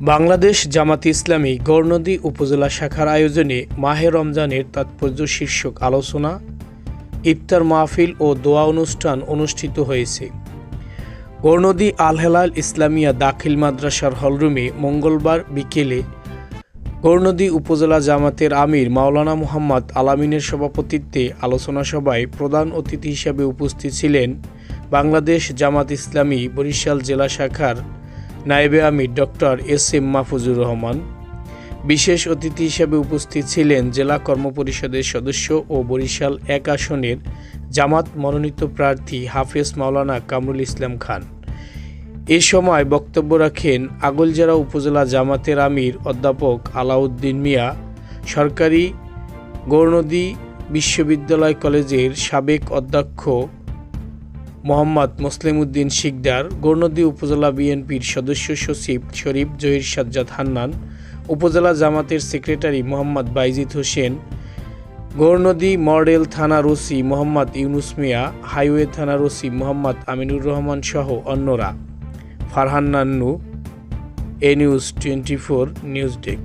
বাংলাদেশ জামাত ইসলামী গৌরনদী উপজেলা শাখার আয়োজনে মাহে রমজানের তাৎপর্য শীর্ষক আলোচনা, ইফতার মাহফিল ও দোয়া অনুষ্ঠান অনুষ্ঠিত হয়েছে। গৌরনদী আলহেলাল ইসলামিয়া দাখিল মাদ্রাসার হলরুমে মঙ্গলবার বিকেলে গৌরনদী উপজেলা জামাতের আমির মাওলানা মুহাম্মদ আলামিনের সভাপতিত্বে আলোচনা সভায় প্রধান অতিথি হিসেবে উপস্থিত ছিলেন বাংলাদেশ জামাত ইসলামী বরিশাল জেলা শাখার নায়েবে আমির doctor S M Mahfuzur Rahman. বিশেষ অতিথি হিসেবে উপস্থিত ছিলেন জেলা কর্মপরিষদের সদস্য ও বরিশাল এক আসনের জামাত মনোনীত প্রার্থী হাফেজ মাওলানা কামরুল ইসলাম খান। এ সময় বক্তব্য রাখেন আগলজারা উপজেলা জামাতের আমির অধ্যাপক আলাউদ্দিন মিয়া, সরকারি গৌরনদী বিশ্ববিদ্যালয় কলেজের সাবেক অধ্যক্ষ মোহাম্মদ মুসলিম উদ্দিন শিকদার, গৌরনদী উপজেলা বিএনপির সদস্য সচিব শরীফ জহির সাজ্জাদ হান্নান, উপজেলা জামাতের সেক্রেটারি মোহাম্মদ বাইজিদ হোসেন, গৌরনদী মডেল থানার ওসি মোহাম্মদ ইউনুস মিয়া, হাইওয়ে থানার ওসি মোহাম্মদ আমিনুর রহমান সহ অন্যরা। Farhan Nannu, A news twenty four news desk.